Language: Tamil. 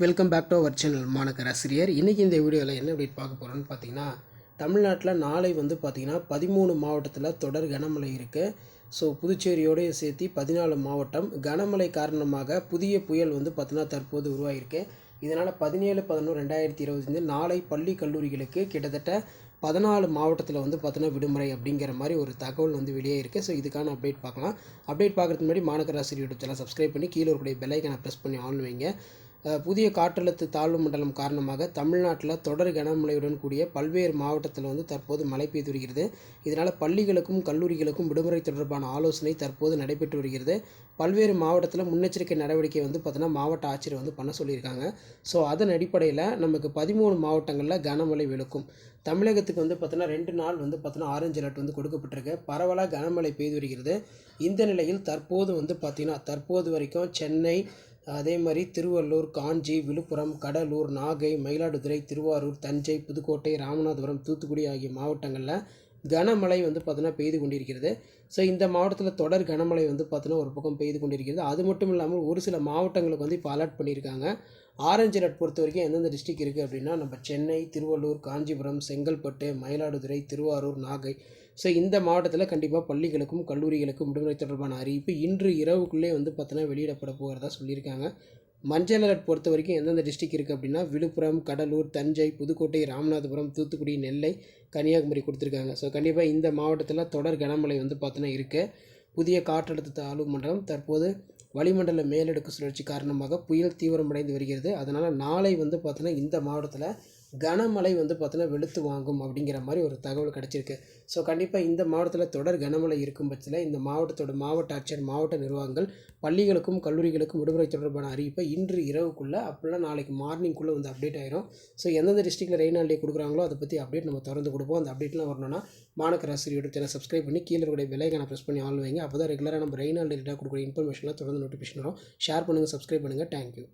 Welcome back to our channel மாணக்கர் ஆசிரியர் இன்றைக்கி இந்த வீடியோவில் என்ன அப்டேட் பார்க்க போகிறோன்னு பார்த்தீங்கன்னா தமிழ்நாட்டில் நாளை வந்து பார்த்திங்கன்னா பதிமூணு மாவட்டத்தில் தொடர் கனமழை இருக்குது ஸோ புதுச்சேரியோடு சேர்த்து பதினாலு மாவட்டம். கனமழை காரணமாக புதிய புயல் வந்து பார்த்திங்கன்னா தற்போது உருவாகிருக்கு இதனால் பதினேழு பதினொன்று ரெண்டாயிரத்தி இருபத்தஞ்சு நாளை பள்ளி கல்லூரிகளுக்கு கிட்டத்தட்ட பதினாலு மாவட்டத்தில் வந்து பார்த்தோன்னா விடுமுறை அப்படிங்கிற மாதிரி ஒரு தகவல் வந்து வெளியே இருக்குது ஸோ இதுக்கான அப்டேட் பார்க்கலாம். அப்டேட் பார்க்குறதுக்கு முன்னாடி மாநகர யூடியூப் சேனல் சப்ஸ்கிரைப் பண்ணி கீழே இருக்கக்கூடிய பெல்லைக்கனை ப்ரெஸ் பண்ணி ஆன் வைங்க. புதிய காற்றழுத்த தாழ்வு மண்டலம் காரணமாக தமிழ்நாட்டில் தொடர் கனமழையுடன் கூடிய பல்வேறு மாவட்டத்தில் வந்து தற்போது மழை பெய்து வருகிறது. இதனால் பள்ளிகளுக்கும் கல்லூரிகளுக்கும் விடுமுறை தொடர்பான ஆலோசனை தற்போது நடைபெற்று வருகிறது. பல்வேறு மாவட்டத்தில் முன்னெச்சரிக்கை நடவடிக்கை வந்து பார்த்தீங்கன்னா மாவட்ட ஆட்சியர் வந்து பண்ண சொல்லியிருக்காங்க. ஸோ அதன் அடிப்படையில் நமக்கு பதிமூணு மாவட்டங்களில் கனமழை விழுக்கும். தமிழகத்துக்கு வந்து பார்த்தீங்கன்னா ரெண்டு நாள் வந்து பார்த்தீங்கன்னா ஆரஞ்சு அலர்ட் வந்து கொடுக்கப்பட்டிருக்கு. பரவலாக கனமழை பெய்து வருகிறது. இந்த நிலையில் தற்போது வந்து பார்த்திங்கன்னா தற்போது வரைக்கும் சென்னை அதே மாதிரி திருவள்ளூர் காஞ்சி விழுப்புரம் கடலூர் நாகை மயிலாடுதுறை திருவாரூர் தஞ்சை புதுக்கோட்டை ராமநாதபுரம் தூத்துக்குடி ஆகிய மாவட்டங்களில் கனமழை வந்து பார்த்தோன்னா பெய்து கொண்டிருக்கிறது. ஸோ இந்த மாவட்டத்தில் தொடர் கனமழை வந்து பார்த்தோன்னா ஒரு பக்கம் பெய்து கொண்டிருக்கிறது. அது மட்டும் இல்லாமல் ஒரு சில மாவட்டங்களுக்கு வந்து இப்போ அலர்ட் பண்ணியிருக்காங்க. ஆரஞ்சு அலர்ட் பொறுத்த வரைக்கும் எந்தெந்த டிஸ்ட்ரிக் இருக்குது அப்படின்னா நம்ம சென்னை திருவள்ளூர் காஞ்சிபுரம் செங்கல்பட்டு மயிலாடுதுறை திருவாரூர் நாகை. ஸோ இந்த மாவட்டத்தில் கண்டிப்பாக பள்ளிகளுக்கும் கல்லூரிகளுக்கும் விடுமுறை தொடர்பான அறிவிப்பு இன்று இரவுக்குள்ளே வந்து பார்த்தினா வெளியிடப்பட போகிறதா சொல்லியிருக்காங்க. மஞ்சள் அலர்ட் பொறுத்த வரைக்கும் எந்தெந்த டிஸ்ட்ரிக் இருக்குது அப்படின்னா விழுப்புரம் கடலூர் தஞ்சை புதுக்கோட்டை ராமநாதபுரம் தூத்துக்குடி நெல்லை கன்னியாகுமரி கொடுத்துருக்காங்க. ஸோ கண்டிப்பாக இந்த மாவட்டத்தில் தொடர் கனமழை வந்து பார்த்தோன்னா இருக்குது புதிய காற்றழுத்த தாழ்வு மண்டலம் தற்போது வளிமண்டல மேலடுக்கு சுழற்சி காரணமாக புயல் தீவிரமடைந்து வருகிறது. அதனால் நாளை வந்து பார்த்தோன்னா இந்த மாவட்டத்தில் கனமழை வந்து பார்த்தோன்னா வெளுத்து வாங்கும் அப்படிங்கிற மாதிரி ஒரு தகவல் கிடச்சிருக்கு. ஸோ கண்டிப்பாக இந்த மாவட்டத்தில் தொடர் கனமழை இருக்கும் பட்சத்தில் இந்த மாவட்டத்தோட மாவட்ட ஆட்சியர் மாவட்ட நிர்வாகங்கள் பள்ளிகளுக்கும் கல்லூரிகளுக்கும் விடுமுறை தொடர்பான அறிவிப்பை இன்று இரவுக்குள்ளே அப்படிலாம் நாளைக்கு மார்னிங்குள்ளே வந்து அப்டேட் ஆயிரும். ஸோ எந்தெந்த டிஸ்ட்ரிக்டில் ரெயின் ஆல்டே கொடுக்குறாங்களோ அதை பற்றி அப்டேட் நம்ம திறந்து கொடுப்போம். அந்த அப்டேட்லாம் வரணும்னா மாணக்கர் ஆசிரியர் யூடியூப் சேனல் சப்ஸ்கிரைப் பண்ணி கீழே இருக்கிற விலைக்கான ப்ரெஸ் பண்ணி ஆள் வைங்க அப்போ தான் ரெகுலராக நம்ம ரெயின் ஆல்டேட்டாக கொடுக்குற இன்ஃபர்மேஷன்லாம் தொடர்ந்து நோட்டிஃபிகேஷன் வரும். ஷேர் பண்ணுங்கள் சப்ஸ்கிரைப் பண்ணுங்கள் தேங்க்யூ